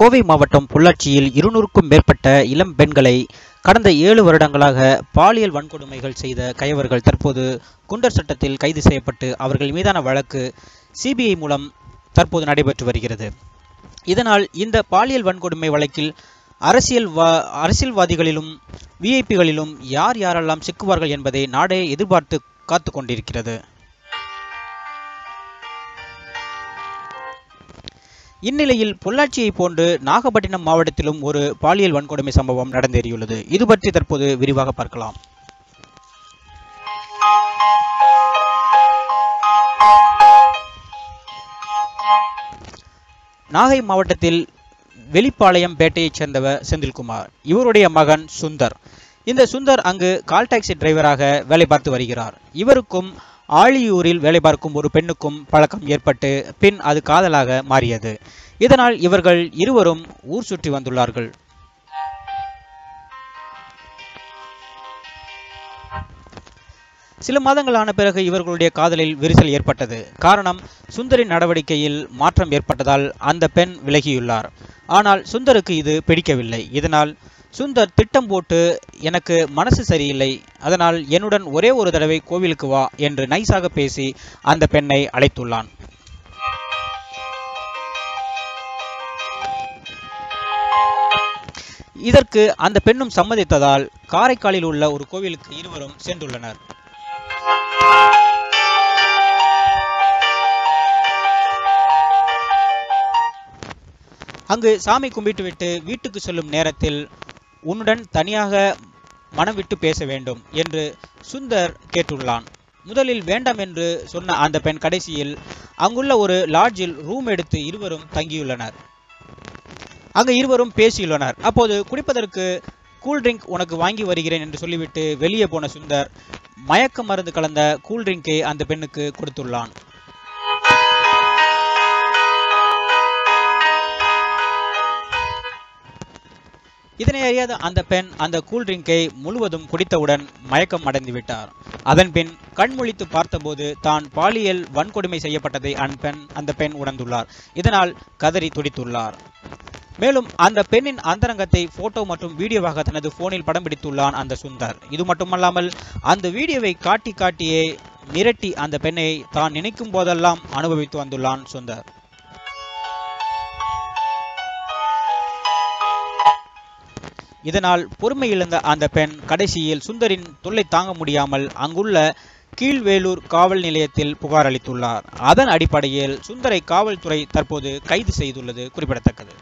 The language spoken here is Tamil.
கோவை மாவட்டம் பொள்ளாச்சியில் இருநூறுக்கும் மேற்பட்ட இளம் பெண்களை கடந்த ஏழு வருடங்களாக பாலியல் வன்கொடுமைகள் செய்த கயவர்கள் தற்போது குண்டர் சட்டத்தில் கைது செய்யப்பட்டு அவர்கள் மீதான வழக்கு சிபிஐ மூலம் தற்போது நடைபெற்று வருகிறது. இதனால் இந்த பாலியல் வன்கொடுமை வழக்கில் அரசியல் வா அரசியல்வாதிகளிலும் விஐபிகளிலும் யார் யாரெல்லாம் சிக்குவார்கள் என்பதை நாடே எதிர்பார்த்து காத்து கொண்டிருக்கிறது. இந்நிலையில் பொள்ளாச்சியை போன்று நாகப்பட்டினம் மாவட்டத்திலும் ஒரு பாலியல் வன்கொடுமை சம்பவம் நடந்தேறியுள்ளது. இது பற்றி தற்போது விரிவாக பார்க்கலாம். நாகை மாவட்டத்தில் வெளிப்பாளையம் பேட்டையைச் சேர்ந்தவர் செந்தில்குமார். இவருடைய மகன் சுந்தர். இந்த சுந்தர் அங்கு கால் டாக்ஸி டிரைவராக வேலை பார்த்து வருகிறார். இவருக்கும் ஆழியூரில் வேலை பார்க்கும் ஒரு பெண்ணுக்கும் பழக்கம் ஏற்பட்டு பின் அது காதலாக மாறியது. இதனால் இவர்கள் இருவரும் ஊர் சுற்றி வந்துள்ளார்கள். சில மாதங்களான பிறகு இவர்களுடைய காதலில் விரிசல் ஏற்பட்டது. காரணம் சுந்தரின் நடவடிக்கையில் மாற்றம் ஏற்பட்டதால் அந்த பெண் விலகியுள்ளார். ஆனால் சுந்தருக்கு இது பிடிக்கவில்லை. இதனால் சுந்தர் திட்டம் போட்டு எனக்கு மனசு சரியில்லை அதனால் என்னுடன் ஒரே ஒரு தடவை கோவிலுக்கு வா என்று நைஸாக பேசி அந்த பெண்ணை அழைத்துள்ளான். இதற்கு அந்த பெண்ணும் சம்மதித்ததால் காரைக்காலில் உள்ள ஒரு கோவிலுக்கு இருவரும் சென்றுள்ளனர். அங்கு சாமி கும்பிட்டுவிட்டு வீட்டுக்கு செல்லும் நேரத்தில் உன்னுடன் தனியாக மனம் விட்டு பேச வேண்டும் என்று சுந்தர் கேட்டுள்ளான். முதலில் வேண்டாம் என்று சொன்ன அந்த பெண் கடைசியில் அங்குள்ள ஒரு லாட்ஜில் ரூம் எடுத்து இருவரும் தங்கியுள்ளனர். அங்கு இருவரும் பேசியுள்ளனர். அப்போது குடிப்பதற்கு கூல் ட்ரிங்க் உனக்கு வாங்கி வருகிறேன் என்று சொல்லிவிட்டு வெளியே போன சுந்தர் மயக்க மருந்து கலந்த கூல்ட்ரிங்கை அந்த பெண்ணுக்கு கொடுத்துள்ளான். இதனை அறியாத அந்த பெண் அந்த கூல் ட்ரிங்கை முழுவதும் குடித்தவுடன் மயக்கம் அடைந்து விட்டார். அதன் பின் பார்த்தபோது தான் பாலியல் வன்கொடுமை செய்யப்பட்டதை அந்த பெண் அந்த பெண் உணர்ந்துள்ளார். இதனால் கதறி துடித்துள்ளார். மேலும் அந்த பெண்ணின் அந்தரங்கத்தை போட்டோ மற்றும் வீடியோவாக தனது போனில் படம் பிடித்துள்ளான் அந்த சுந்தர். இது மட்டுமல்லாமல் அந்த வீடியோவை காட்டி காட்டியே மிரட்டி அந்த பெண்ணை தான் நினைக்கும் போதெல்லாம் அனுபவித்து வந்துள்ளான் சுந்தர். இதனால் பொறுமை இழந்த அந்த பெண் கடைசியில் சுந்தரின் தொல்லை தாங்க முடியாமல் அங்குள்ள கீழ்வேலூர் காவல் நிலையத்தில் புகார் அளித்துள்ளார். அதன் அடிப்படையில் சுந்தரை காவல்துறை தற்போது கைது செய்துள்ளது குறிப்பிடத்தக்கது.